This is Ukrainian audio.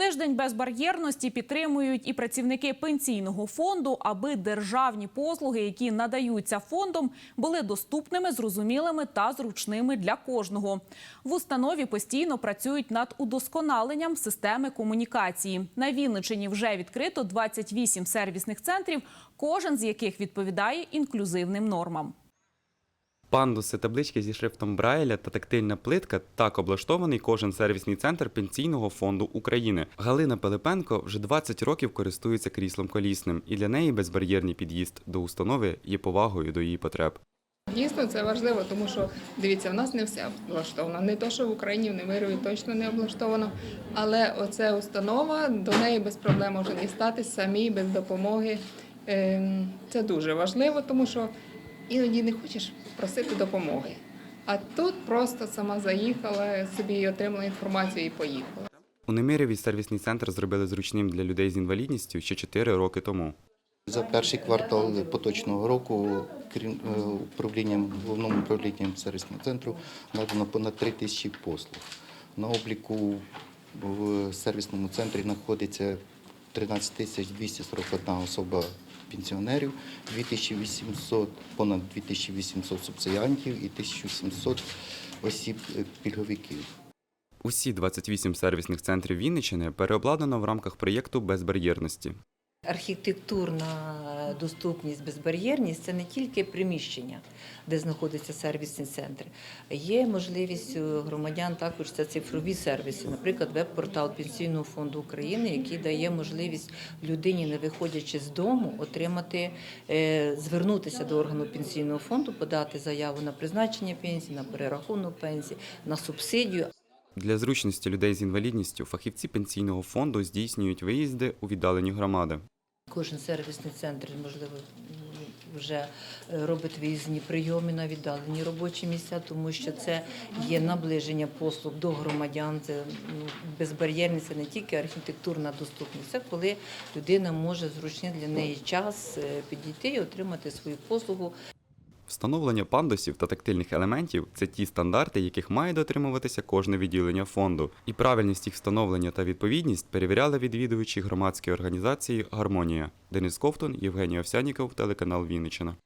Тиждень безбар'єрності підтримують і працівники пенсійного фонду, аби державні послуги, які надаються фондом, були доступними, зрозумілими та зручними для кожного. В установі постійно працюють над удосконаленням системи комунікації. На Вінничині вже відкрито 28 сервісних центрів, кожен з яких відповідає інклюзивним нормам. Пандуси, таблички зі шрифтом Брайля та тактильна плитка так облаштований кожен сервісний центр Пенсійного фонду України. Галина Пилипенко вже 20 років користується кріслом колісним, і для неї безбар'єрний під'їзд до установи є повагою до її потреб. Дійсно, це важливо, тому що дивіться, в нас не все облаштовано. Не то, що в Україні в Немирові точно не облаштовано. Але оця установа до неї без проблем може дістатись самі без допомоги. Ем, Це дуже важливо, тому що іноді не хочеш просити допомоги. А тут просто сама заїхала, собі отримала інформацію і поїхала. У Немиреві сервісний центр зробили зручним для людей з інвалідністю ще 4 роки тому. За перший квартал поточного року крім е, управлінням головним управлінням сервісного центру надано понад 3 тисячі послуг. На обліку в сервісному центрі знаходиться 13 тисяч 241 особа пенсіонерів, 2800, понад 2800 субсидіантів і 1700 осіб е, пільговиків. Усі 28 сервісних центрів Вінниччини переобладнано в рамках проєкту безбар'єрності. Архітектурна доступність, безбар'єрність це не тільки приміщення, де знаходиться сервісний центр. Є можливість громадян також це цифрові сервіси, наприклад, веб-портал Пенсійного фонду України, який дає можливість людині, не виходячи з дому, отримати, е, звернутися до органу пенсійного фонду, подати заяву на призначення пенсії, на перерахунок пенсії, на субсидію. Для зручності людей з інвалідністю фахівці пенсійного фонду здійснюють виїзди у віддалені громади. Кожен сервісний центр, можливо, вже е, робить виїзні прийоми на віддалені робочі місця, тому що це є наближення послуг до громадян. Це ну, безбар'єрність, це не тільки архітектурна доступність, це коли людина може зручний для неї час е, підійти і отримати свою послугу Встановлення пандусів та тактильних елементів це ті стандарти, яких має дотримуватися кожне відділення фонду. І правильність їх встановлення та відповідність перевіряли відвідувачі громадської організації Гармонія. Денис Ковтун, Євгеній Овсяніков, телеканал Вінниччина.